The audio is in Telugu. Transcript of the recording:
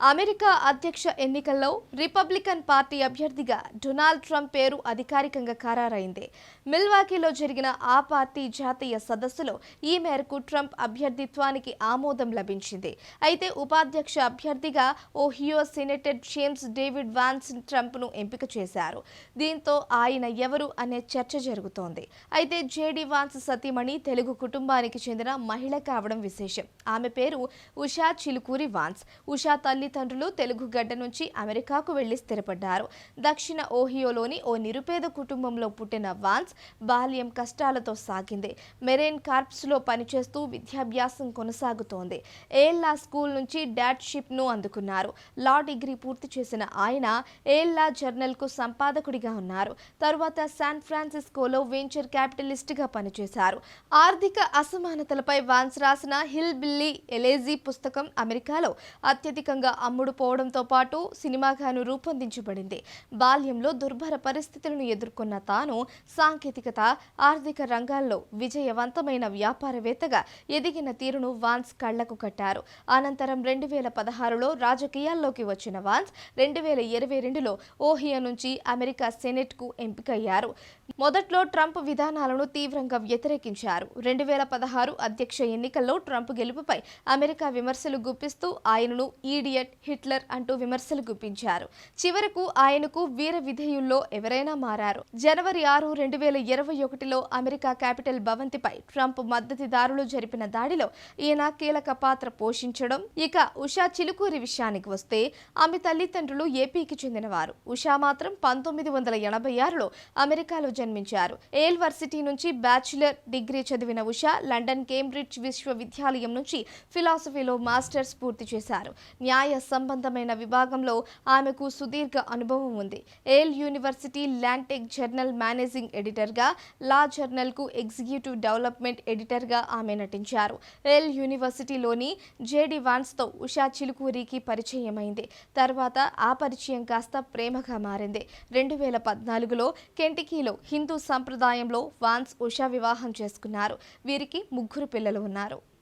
అమెరికా అధ్యక్ష ఎన్నికల్లో రిపబ్లికన్ పార్టీ అభ్యర్థిగా డొనాల్డ్ ట్రంప్ పేరు అధికారికంగా ఖరారైంది. మిల్వాకీలో జరిగిన ఆ పార్టీ జాతీయ సదస్సులో ఈ మేరకు ట్రంప్ అభ్యర్థిత్వానికి ఆమోదం లభించింది. అయితే ఉపాధ్యక్ష అభ్యర్థిగా Ohio senator James David Vance ట్రంప్ను ఎంపిక చేశారు. దీంతో ఆయన ఎవరు అనే చర్చ జరుగుతోంది. అయితే జేడి వాన్స్ సతీమణి తెలుగు కుటుంబానికి చెందిన మహిళ కావడం విశేషం. ఆమె పేరు ఉషా చిలుకూరి వాన్స్. ఉషా తల్లి తల్లిదండ్రులు తెలుగు గడ్డ నుంచి అమెరికాకు వెళ్ళి స్థిరపడ్డారు. దక్షిణ ఓహియోలోని ఓ నిరుపేద కుటుంబంలో పుట్టిన వాన్స్ బాల్యం కష్టాలతో సాగింది. మెరైన్ కార్ప్స్లో పనిచేస్తూ విద్యాభ్యాసం కొనసాగుతోంది. ఏల్లా స్కూల్ నుంచి డాడ్షిప్ను అందుకున్నారు. లా డిగ్రీ పూర్తి చేసిన ఆయన ఏల్లా జర్నల్కు సంపాదకుడిగా ఉన్నారు. తరువాత శాన్ ఫ్రాన్సిస్కోలో వెంచర్ క్యాపిటలిస్ట్గా పనిచేశారు. ఆర్థిక అసమానతలపై వాన్స్ రాసిన హిల్ బిల్లీ ఎలేజీ పుస్తకం అమెరికాలో అత్యధికంగా అమ్ముడు పోవడంతో పాటు సినిమాగాను రూపొందించబడింది. బాల్యంలో దుర్భర పరిస్థితులను ఎదుర్కొన్న తాను సాంకేతికత ఆర్థిక రంగాల్లో విజయవంతమైన వ్యాపారవేత్తగా ఎదిగిన తీరును వాన్స్ కళ్ళకు కట్టారు. అనంతరం రెండు వేల పదహారులో రాజకీయాల్లోకి వచ్చిన వాన్స్ రెండు వేల ఇరవై రెండులో ఓహియా నుంచి అమెరికా సెనెట్కు ఎంపికయ్యారు. మొదట్లో ట్రంప్ విధానాలను తీవ్రంగా వ్యతిరేకించారు. రెండు వేల పదహారు అధ్యక్ష ఎన్నికల్లో ట్రంప్ గెలుపుపై అమెరికా విమర్శలు గుప్పిస్తూ ఆయనను ఈడియట్ హిట్లర్ అంటూ విమర్శలు గుప్పించారు. చివరకు ఆయనకు వీర విధేయుల్లో ఎవరైనా మారారు. జనవరి ఆరు రెండు వేల ఇరవై ఒకటిలో అమెరికా క్యాపిటల్ భవంతిపై ట్రంప్ మద్దతుదారులు జరిపిన దాడిలో ఈయన కీలక పాత్ర పోషించడం ఇక ఉషా చిలుకూరి విషయానికి వస్తే ఆమె తల్లిదండ్రులు ఏపీకి చెందినవారు. ఉషా మాత్రం పంతొమ్మిది వందల ఎనభై ఆరులో అమెరికాలో జన్మించారు. ఏల్వర్సిటీ నుంచి బ్యాచిలర్ డిగ్రీ చదివిన ఉషా లండన్ కేంబ్రిడ్జ్ విశ్వవిద్యాలయం నుంచి ఫిలాసఫీలో మాస్టర్స్ పూర్తి చేశారు. న్యాయ సంబంధమైన విభాగంలో ఆమెకు సుదీర్ఘ అనుభవం ఉంది. ఏల్ యూనివర్సిటీ ల్యాంటెక్ జర్నల్ మేనేజింగ్ ఎడిటర్గా లా జర్నల్కు ఎగ్జిక్యూటివ్ డెవలప్మెంట్ ఎడిటర్గా ఆమె నటించారు. ఏల్ యూనివర్సిటీలోని జేడి వాన్స్తో ఉషా చిలుకూరికి పరిచయమైంది. తర్వాత ఆ పరిచయం కాస్త ప్రేమగా మారింది. రెండు వేల పద్నాలుగులో కెంటికీలో హిందూ సంప్రదాయంలో వాన్స్ ఉషా వివాహం చేసుకున్నారు. వీరికి ముగ్గురు పిల్లలు ఉన్నారు.